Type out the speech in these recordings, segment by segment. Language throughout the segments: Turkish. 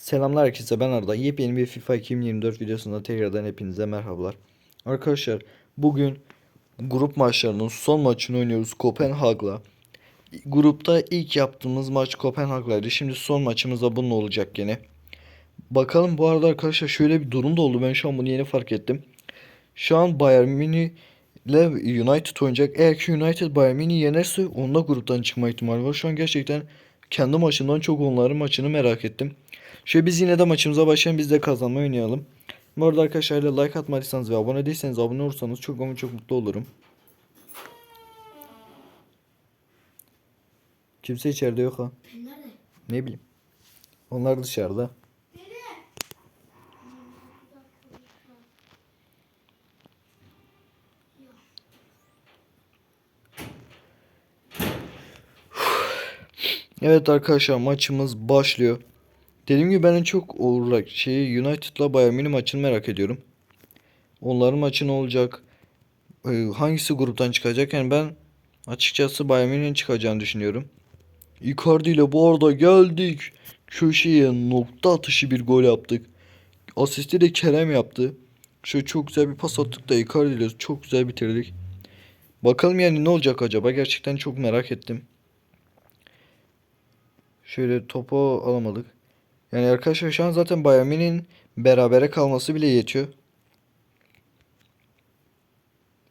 Selamlar herkese ben Arda. Yepyeni bir FIFA 2024 videosunda tekrardan hepinize merhabalar. Arkadaşlar bugün grup maçlarının son maçını oynuyoruz Kopenhag'la. Grupta ilk yaptığımız maç Kopenhag'laydı. Şimdi son maçımız da bununla olacak gene. Bakalım bu arada arkadaşlar şöyle bir durum da oldu. Ben şu an bunu yeni fark ettim. Şu an Bayern Münih ile United oynayacak. Eğer ki United Bayern Münih yenerse onda gruptan çıkma ihtimali var. Şu an gerçekten kendi maçından çok onların maçını merak ettim. Şöyle biz yine de maçımıza başlayalım. Biz de kazanmayı oynayalım. Bu arada arkadaşlar like atmadıysanız ve abone değilseniz abone olursanız çok ama çok mutlu olurum. Kimse içeride yok ha. Nerede? Ne bileyim. Onlar dışarıda. Evet arkadaşlar maçımız başlıyor. Dediğim gibi ben en çok olarak şeyi United'la Bayern Münih maçını merak ediyorum. Onların maçı ne olacak? Ee, hangisi gruptan çıkacak? Yani ben açıkçası Bayern Münih'in çıkacağını düşünüyorum. Icardi ile bu arada geldik. Köşeye nokta atışı bir gol yaptık. Asisti de Kerem yaptı. Şöyle çok güzel bir pas attık da Icardi ile çok güzel bitirdik. Bakalım yani ne olacak acaba? Gerçekten çok merak ettim. Şöyle topu alamadık. Yani arkadaşlar şu an zaten Bayern berabere kalması bile yetiyor.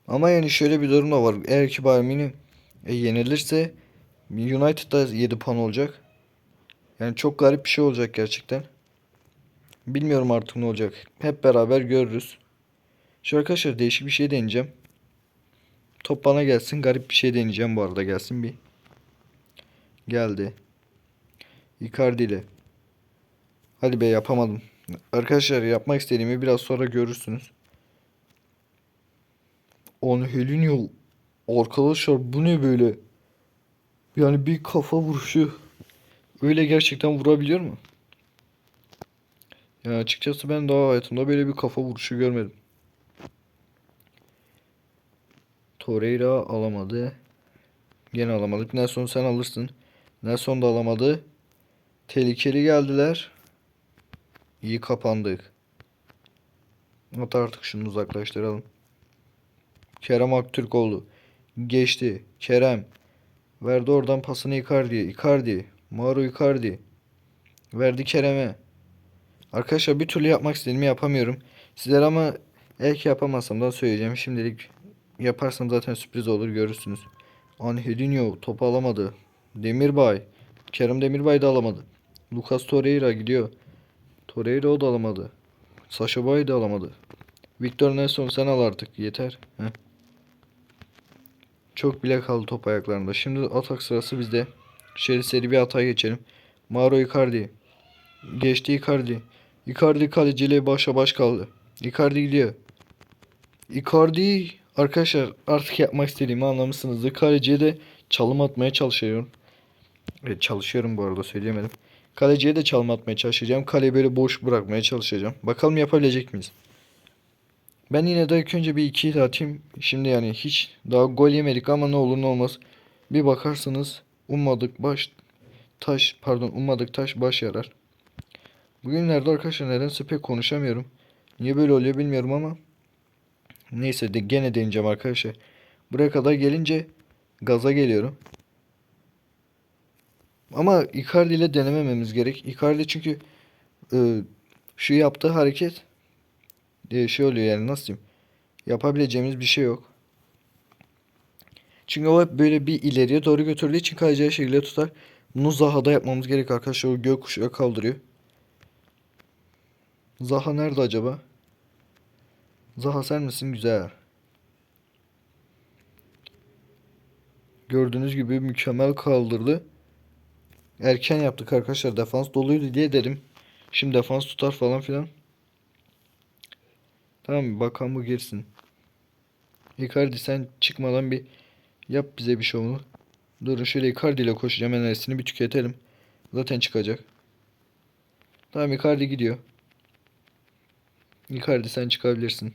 Ama yani şöyle bir durum da var. Eğer ki Bayern e, yenilirse United'da 7 puan olacak. Yani çok garip bir şey olacak gerçekten. Bilmiyorum artık ne olacak. Hep beraber görürüz. Şu arkadaşlar değişik bir şey deneyeceğim. Top bana gelsin. Garip bir şey deneyeceğim bu arada. Gelsin bir. Geldi. Icardi ile. Hadi be yapamadım. Arkadaşlar yapmak istediğimi biraz sonra görürsünüz. Angelino. Arkadaşlar bu ne böyle? Yani bir kafa vuruşu. Öyle gerçekten vurabiliyor mu? Ya açıkçası ben daha hayatımda böyle bir kafa vuruşu görmedim. Torreira alamadı. Gene alamadık. Nelson sen alırsın. Nelson da alamadı. Tehlikeli geldiler. İyi kapandık. At artık şunu uzaklaştıralım. Kerem Aktürkoğlu. Geçti. Kerem. Verdi oradan pasını Icardi'ye. Icardi. Mauro Icardi. Verdi Kerem'e. Arkadaşlar bir türlü yapmak istediğimi yapamıyorum. Sizlere ama eğer ki yapamazsam da söyleyeceğim. Şimdilik yaparsam zaten sürpriz olur görürsünüz. Angelinho topu alamadı. Demirbay. Kerem Demirbay da alamadı. Lucas Torreira gidiyor. Torreira o da alamadı. Sasha Boy da alamadı. Victor Nelson sen al artık yeter. Heh. Çok bile kaldı top ayaklarında. Şimdi atak sırası bizde. Şöyle seri bir atağa geçelim. Mauro Icardi. Geçti Icardi. Icardi kaleciyle başa baş kaldı. Icardi gidiyor. Icardi arkadaşlar artık yapmak istediğimi anlamışsınızdır. Kaleciye de çalım atmaya çalışıyorum. Evet, çalışıyorum bu arada söyleyemedim. Kaleciye de çalım atmaya çalışacağım. Kaleyi böyle boş bırakmaya çalışacağım. Bakalım yapabilecek miyiz? Ben yine de ilk önce bir iki de atayım. Şimdi yani hiç daha gol yemedik ama ne olur ne olmaz. Bir bakarsınız ummadık baş taş pardon ummadık taş baş yarar. Bugünlerde arkadaşlar nedense pek konuşamıyorum. Niye böyle oluyor bilmiyorum ama. Neyse de gene deneyeceğim arkadaşlar. Buraya kadar gelince gaza geliyorum. Ama Icardi ile denemememiz gerek. Icardi çünkü e, şu yaptığı hareket e, şey oluyor yani nasıl diyeyim. Yapabileceğimiz bir şey yok. Çünkü o hep böyle bir ileriye doğru götürdüğü için kalacağı şekilde tutar. Bunu Zaha'da yapmamız gerek arkadaşlar. O gökkuşağı kaldırıyor. Zaha nerede acaba? Zaha sen misin? Güzel. Gördüğünüz gibi mükemmel kaldırdı. Erken yaptık arkadaşlar. Defans doluydu diye dedim. Şimdi defans tutar falan filan. Tamam bakalım bu girsin. Icardi sen çıkmadan bir yap bize bir şovunu. Durun şöyle Icardi ile koşacağım enerjisini bir tüketelim. Zaten çıkacak. Tamam Icardi gidiyor. Icardi sen çıkabilirsin.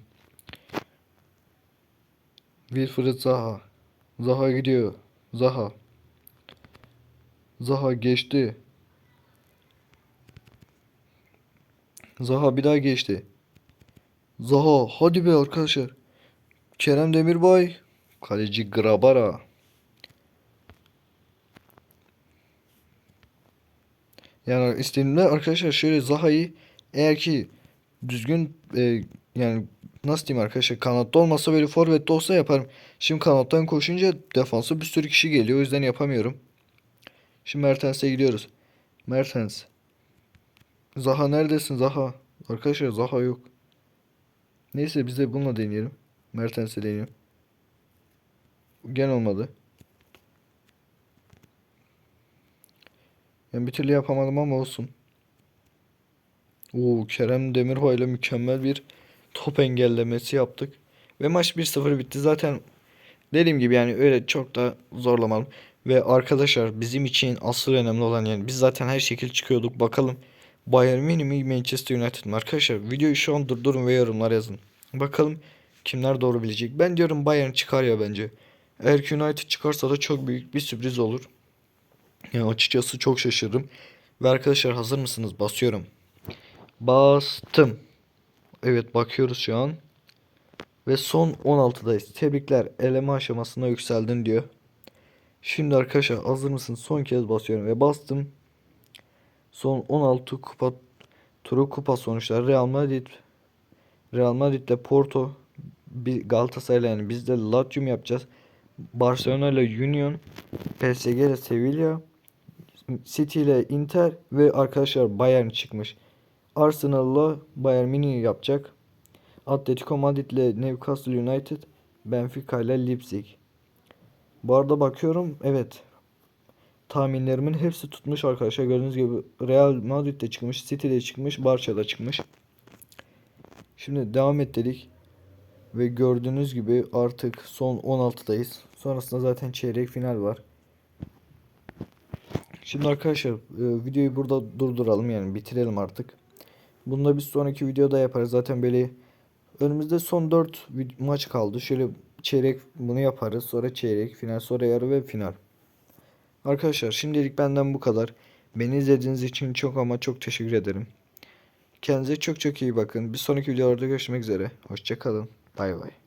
Wilfried Zaha. Zaha gidiyor. Zaha. Zaha geçti. Zaha bir daha geçti. Zaha hadi be arkadaşlar. Kerem Demirbay. Kaleci Grabara. Yani istediğimde arkadaşlar şöyle Zaha'yı eğer ki düzgün e, yani nasıl diyeyim arkadaşlar kanatta olmasa böyle forvette olsa yaparım. Şimdi kanattan koşunca defansa bir sürü kişi geliyor o yüzden yapamıyorum. Şimdi Mertens'e gidiyoruz. Mertens. Zaha neredesin Zaha? Arkadaşlar Zaha yok. Neyse biz de bununla deneyelim. Mertens'e deneyelim. Gene olmadı. Yani bir türlü yapamadım ama olsun. Oo, Kerem Demirbay ile mükemmel bir top engellemesi yaptık. Ve maç 1-0 bitti. Zaten dediğim gibi yani öyle çok da zorlamadım. Ve arkadaşlar bizim için asıl önemli olan yani biz zaten her şekilde çıkıyorduk. Bakalım Bayern Münih mi Manchester United mi? Arkadaşlar videoyu şu an durdurun ve yorumlar yazın. Bakalım kimler doğru bilecek. Ben diyorum Bayern çıkar ya bence. Eğer ki United çıkarsa da çok büyük bir sürpriz olur. Yani açıkçası çok şaşırırım. Ve arkadaşlar hazır mısınız? Basıyorum. Bastım. Evet bakıyoruz şu an. Ve son 16'dayız. Tebrikler eleme aşamasına yükseldin diyor. Şimdi arkadaşlar hazır mısınız? Son kez basıyorum ve bastım. Son 16 kupa turu kupa sonuçları Real Madrid Real Madrid ile Porto bir Galatasaray'la yani biz de Lazio yapacağız. Barcelona ile Union, PSG ile Sevilla, City ile Inter ve arkadaşlar Bayern çıkmış. Arsenal'la Bayern Münih yapacak. Atletico Madrid ile Newcastle United, Benfica ile Leipzig. Bu arada bakıyorum evet. Tahminlerimin hepsi tutmuş arkadaşlar. Gördüğünüz gibi Real Madrid de çıkmış, City de çıkmış, Barça da çıkmış. Şimdi devam et dedik. Ve gördüğünüz gibi artık son 16'dayız. Sonrasında zaten çeyrek final var. Şimdi arkadaşlar e, videoyu burada durduralım yani bitirelim artık. Bunu da bir sonraki videoda yaparız. Zaten böyle önümüzde son 4 maç kaldı. Şöyle çeyrek bunu yaparız. Sonra çeyrek, final, sonra yarı ve final. Arkadaşlar şimdilik benden bu kadar. Beni izlediğiniz için çok ama çok teşekkür ederim. Kendinize çok çok iyi bakın. Bir sonraki videolarda görüşmek üzere. Hoşçakalın. Bay bay.